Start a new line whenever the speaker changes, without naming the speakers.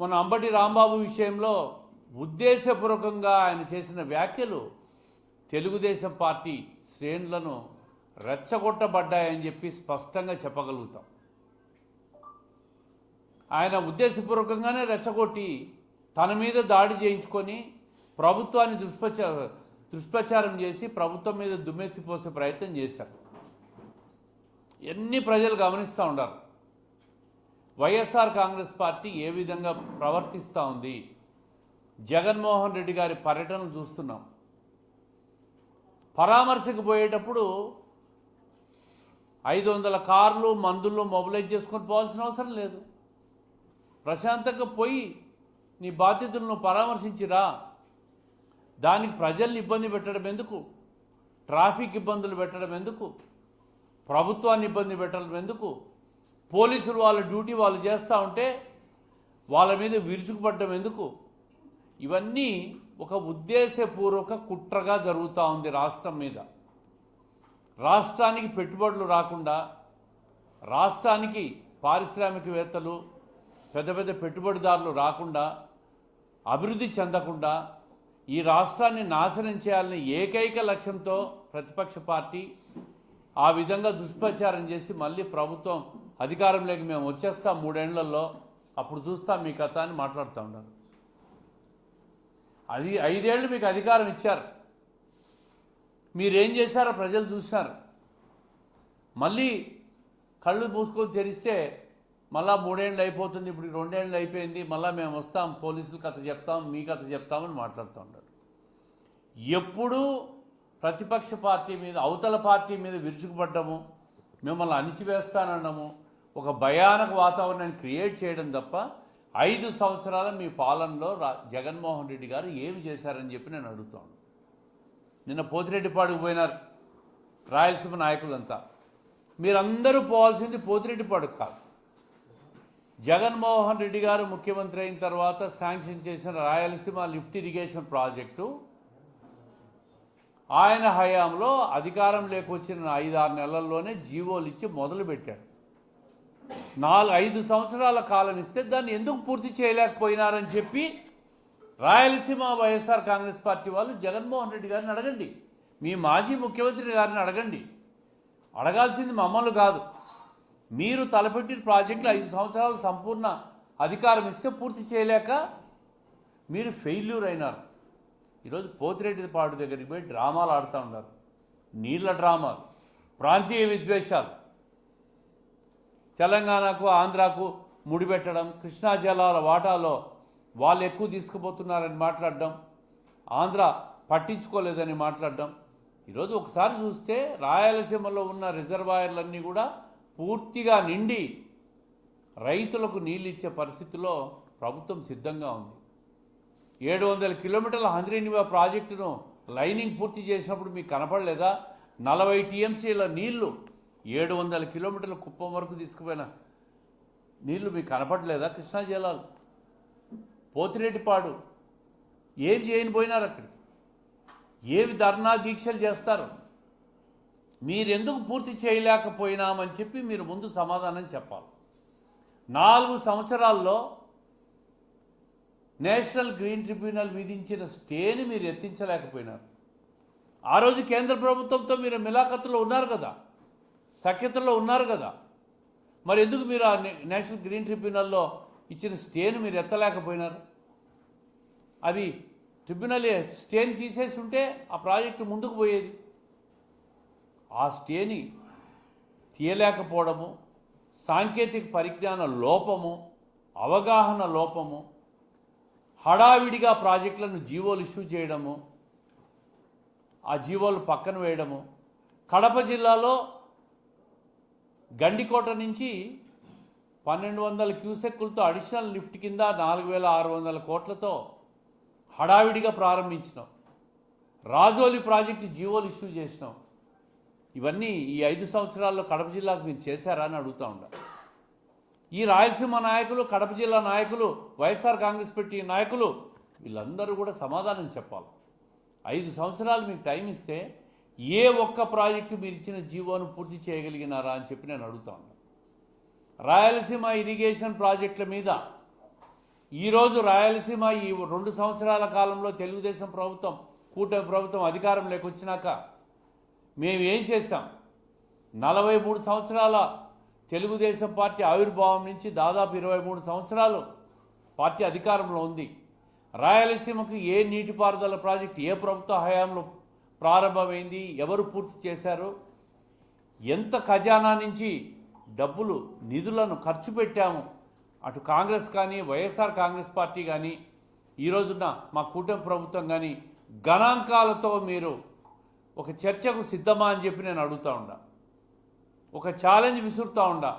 మన అంబటి రాంబాబు విషయంలో ఉద్దేశపూర్వకంగా ఆయన చేసిన వ్యాఖ్యలు తెలుగుదేశం పార్టీ శ్రేణులను రెచ్చగొట్టబడ్డాయని చెప్పి స్పష్టంగా చెప్పగలుగుతాం. ఆయన ఉద్దేశపూర్వకంగానే రెచ్చగొట్టి తన మీద దాడి చేయించుకొని ప్రభుత్వాన్ని దుష్ప్రచార దుష్ప్రచారం చేసి ప్రభుత్వం మీద దుమ్మెత్తిపోసే ప్రయత్నం చేశారు. ఎన్ని ప్రజలు గమనిస్తూ ఉండారు వైఎస్ఆర్ కాంగ్రెస్ పార్టీ ఏ విధంగా ప్రవర్తిస్తూ ఉంది? జగన్మోహన్ రెడ్డి గారి పర్యటనలు చూస్తున్నాం. పరామర్శకు పోయేటప్పుడు ఐదు వందల కార్లు మందులు మొబిలైజ్ చేసుకొని పోవాల్సిన అవసరం లేదు. ప్రశాంతంగా పోయి నీ బాధ్యతలను పరామర్శించిరా. దానికి ప్రజల్ని ఇబ్బంది పెట్టడం ఎందుకు? ట్రాఫిక్ ఇబ్బందులు పెట్టడం ఎందుకు? ప్రభుత్వాన్ని ఇబ్బంది పెట్టడం ఎందుకు? పోలీసులు వాళ్ళ డ్యూటీ వాళ్ళు చేస్తూ ఉంటే వాళ్ళ మీద విరుచుకుపడడం ఎందుకు? ఇవన్నీ ఒక ఉద్దేశపూర్వక కుట్రగా జరుగుతూ ఉంది రాష్ట్రం మీద. రాష్ట్రానికి పెట్టుబడులు రాకుండా రాష్ట్రానికి పారిశ్రామికవేత్తలు పెద్ద పెద్ద పెట్టుబడిదారులు రాకుండా అభివృద్ధి చెందకుండా ఈ రాష్ట్రాన్ని నాశనం చేయాలని ఏకైక లక్ష్యంతో ప్రతిపక్ష పార్టీ ఆ విధంగా దుష్ప్రచారం చేసి మళ్ళీ ప్రభుత్వం అధికారంలోకి మేము వచ్చేస్తాం మూడేళ్ళలో అప్పుడు చూస్తాం మీ కథ అని మాట్లాడుతూ ఉన్నారు అది ఐదేళ్ళు మీకు అధికారం ఇచ్చారు. మీరేం చేశారో ప్రజలు చూసినారు మళ్ళీ కళ్ళు మూసుకొని తెరిస్తే మళ్ళా మూడేళ్ళు అయిపోతుంది ఇప్పుడు రెండేళ్ళు అయిపోయింది మళ్ళీ మేము వస్తాం పోలీసులు కథ చెప్తాం మీ కథ చెప్తామని మాట్లాడుతూ ఉంటారు. ఎప్పుడూ ప్రతిపక్ష పార్టీ మీద అవతల పార్టీ మీద విరుచుకుపడ్డము మిమ్మల్ని అణిచివేస్తానన్నాము ఒక భయానక వాతావరణాన్ని క్రియేట్ చేయడం తప్ప ఐదు సంవత్సరాల మీ పాలనలో రా జగన్మోహన్ రెడ్డి గారు ఏమి చేశారని చెప్పి నేను అడుగుతాను. నిన్న పోతిరెడ్డిపాడుకు పోయినారు రాయలసీమ నాయకులంతా. మీరందరూ పోవాల్సింది పోతిరెడ్డిపాడుకు కాదు. జగన్మోహన్ రెడ్డి గారు ముఖ్యమంత్రి అయిన తర్వాత శాంక్షన్ చేసిన రాయలసీమ లిఫ్ట్ ఇరిగేషన్ ప్రాజెక్టు ఆయన హయాంలో అధికారం లేకొచ్చిన ఐదారు నెలల్లోనే జీవోలు ఇచ్చి మొదలుపెట్టాడు నాలుగు ఐదు సంవత్సరాల కాలం ఇస్తే దాన్ని ఎందుకు పూర్తి చేయలేకపోయినారని చెప్పి రాయలసీమ వైఎస్ఆర్ కాంగ్రెస్ పార్టీ వాళ్ళు జగన్మోహన్ రెడ్డి గారిని అడగండి. మీ మాజీ ముఖ్యమంత్రి గారిని అడగండి. అడగాల్సింది మమ్మల్ని కాదు. మీరు తలపెట్టిన ప్రాజెక్టులు ఐదు సంవత్సరాలు సంపూర్ణ అధికారం ఇస్తే పూర్తి చేయలేక మీరు ఫెయిల్యూర్ అయినారు. ఈరోజు పోతిరెడ్డి పాడు దగ్గరికి పోయి డ్రామాలు ఆడుతూ ఉన్నారు. నీళ్ళ డ్రామాలు ప్రాంతీయ విద్వేషాలు. తెలంగాణకు ఆంధ్రాకు ముడిపెట్టడం కృష్ణా జలాల వాటాలో వాళ్ళు ఎక్కువ తీసుకుపోతున్నారని మాట్లాడడం ఆంధ్ర పట్టించుకోలేదని మాట్లాడడం. ఈరోజు ఒకసారి చూస్తే రాయలసీమలో ఉన్న రిజర్వాయర్లన్నీ కూడా పూర్తిగా నిండి రైతులకు నీళ్ళు ఇచ్చే పరిస్థితిలో ప్రభుత్వం సిద్ధంగా ఉంది. ఏడు వందల కిలోమీటర్ల హంద్రీనివా ప్రాజెక్టును లైనింగ్ పూర్తి చేసినప్పుడు మీకు కనపడలేదా? నలభై టీఎంసీల నీళ్ళు ఏడు వందల కిలోమీటర్ల కుప్పం వరకు తీసుకుపోయిన. నీళ్ళు మీకు కనపడలేదా కృష్ణా జలాలు? పోతిరెడ్డిపాడు. ఏం చేయని పోయినారు అక్కడ? ఏవి ధర్నా దీక్షలు చేస్తారు? మీరెందుకు పూర్తి చేయలేకపోయినామని చెప్పి మీరు ముందు సమాధానం చెప్పాలి. నాలుగు సంవత్సరాల్లో నేషనల్ గ్రీన్ ట్రిబ్యునల్ విధించిన స్టేని మీరు ఎత్తించలేకపోయినారు. ఆ రోజు కేంద్ర ప్రభుత్వంతో మీరు మిలాఖత్తులో ఉన్నారు కదా. సఖ్యతలో ఉన్నారు కదా. మరి ఎందుకు మీరు ఆ నేషనల్ గ్రీన్ ట్రిబ్యునల్లో ఇచ్చిన స్టేను మీరు ఎత్తలేకపోయినారు? అవి ట్రిబ్యునల్ స్టేని తీసేసి ఉంటే ఆ ప్రాజెక్టు ముందుకు పోయేది. ఆ స్టేని తీయలేకపోవడము సాంకేతిక పరిజ్ఞాన లోపము అవగాహన లోపము హడావిడిగా ప్రాజెక్టులను జీవోలు ఇష్యూ చేయడము ఆ జీవోలు పక్కన వేయడము కడప జిల్లాలో గండికోట నుంచి పన్నెండు వందల క్యూసెక్కులతో అడిషనల్ లిఫ్ట్ కింద నాలుగు వేల ఆరు వందల కోట్లతో హడావిడిగా ప్రారంభించినాం. రాజోలి ప్రాజెక్టు జీవోలు ఇష్యూ చేసినాం. ఇవన్నీ ఈ ఐదు సంవత్సరాల్లో కడప జిల్లాకు మీరు చేశారా అని అడుగుతా ఉండ ఈ రాయలసీమ నాయకులు కడప జిల్లా నాయకులు వైఎస్ఆర్ కాంగ్రెస్ పార్టీ నాయకులు వీళ్ళందరూ కూడా సమాధానం చెప్పాలి. ఐదు సంవత్సరాలు మీకు టైం ఇస్తే ఏ ఒక్క ప్రాజెక్టు మీరు ఇచ్చిన జీవోను పూర్తి చేయగలిగినారా అని చెప్పి నేను అడుగుతా రాయలసీమ ఇరిగేషన్ ప్రాజెక్టుల మీద ఈరోజు రాయలసీమ ఈ రెండు సంవత్సరాల కాలంలో తెలుగుదేశం ప్రభుత్వం కూటమి ప్రభుత్వం అధికారం వచ్చినాక మేము ఏం చేశాం? నలభై మూడు సంవత్సరాల తెలుగుదేశం పార్టీ ఆవిర్భావం నుంచి దాదాపు ఇరవై మూడు సంవత్సరాలు పార్టీ అధికారంలో ఉంది. రాయలసీమకు ఏ నీటిపారుదల ప్రాజెక్ట్ ఏ ప్రభుత్వ హయాంలో ప్రారంభమైంది ఎవరు పూర్తి చేశారు? ఎంత ఖజానా నుంచి డబ్బులు నిధులను ఖర్చు పెట్టాము? అటు కాంగ్రెస్ కానీ వైఎస్ఆర్ కాంగ్రెస్ పార్టీ కానీ ఈ రోజున మా కూటమి ప్రభుత్వం కానీ గణాంకాలతో మీరు ఒక చర్చకు సిద్ధమా అని చెప్పి నేను అడుగుతా ఉండా. ఒక ఛాలెంజ్ విసురుతా ఉండా.